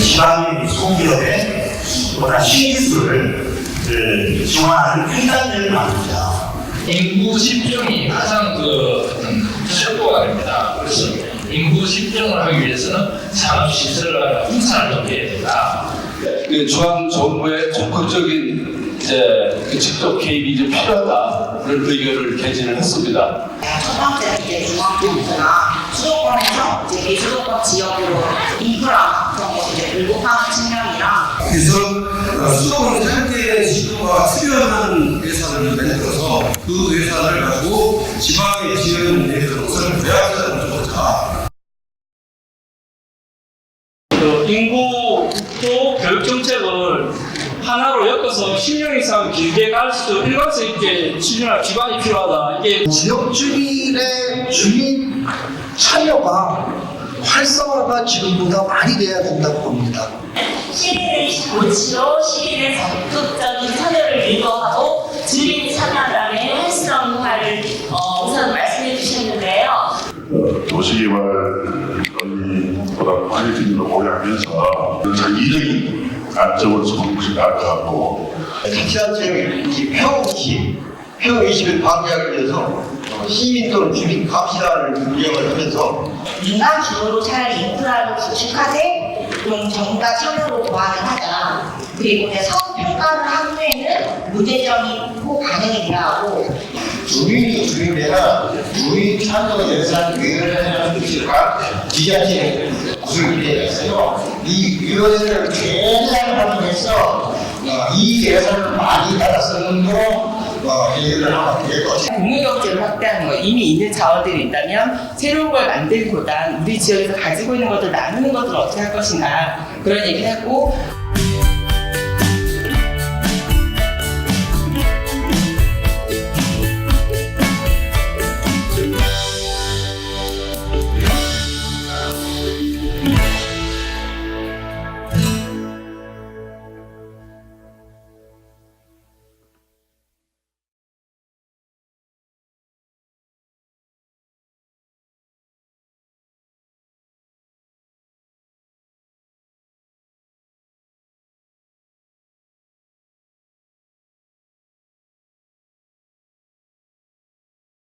지방의 소기업의 보다 신기술을 그, 지원하는 횡단들을 만듭니다. 인구 집중이 가장 그 철도가 됩니다. 그래서 인구 집중을 하기 위해서는 산업시설과 분산을 좀 해야 된다. 그 중앙 정부의 적극적인 이제 그 직접 개입이 좀 필요하다 그런 의견을 개진을 했습니다. 첫 번째는 이제 중앙정부나 수도권에서 이제 비수도권 지역으로 인프라 그런 거 이제 공급하는 측면이랑 그래서 어, 수도권 현재 지구와 수려한 예산을 만들어서 그 예산을 가지고 지방에 지은 예산을 부양하자는 것자 그 인구도 교육 정책을 하나로 엮어서 10년 이상 길게 갈 수도 일관성 있게 추진할 기반이 필요하다. 이게 지역 주민의 주민 참여가 활성화가 지금보다 많이 돼야 된다고 봅니다. 시민의 고치로 시민의 적극적인 참여를 유도하고 주민이 참여하는 활성화를 어, 우선 말씀해 주셨는데요. 어, 도시개발 논의보다 많이 드리는 고려하면서 이적인 관점으로 보는 것이 나을 것 같고. 자치단체의 이 평의식, 평의식을 방해하기 위해서 어, 시민 또는 주민 감시단을 운영을 하면서 민간 주도로 차라리 인프라를 구축하되 좀 정부가 참여로 보완을 하자. 그리고 이제 사업 평가를 한 후에는 문제점이 꼭 반영이 돼야 하고. 주민이 주민이나 주민 참여 예산 위원회라는 것이가 지자체 있어요. 이 위원회를 최대한 활용해서 어, 이 예산을 많이 될 것입니다. 공유경제를 확대하는 거 이미 있는 자원들이 있다면 새로운 걸 만들기보단 우리 지역에서 가지고 있는 것들 나누는 것들을 어떻게 할 것인가 그런 얘기를 했고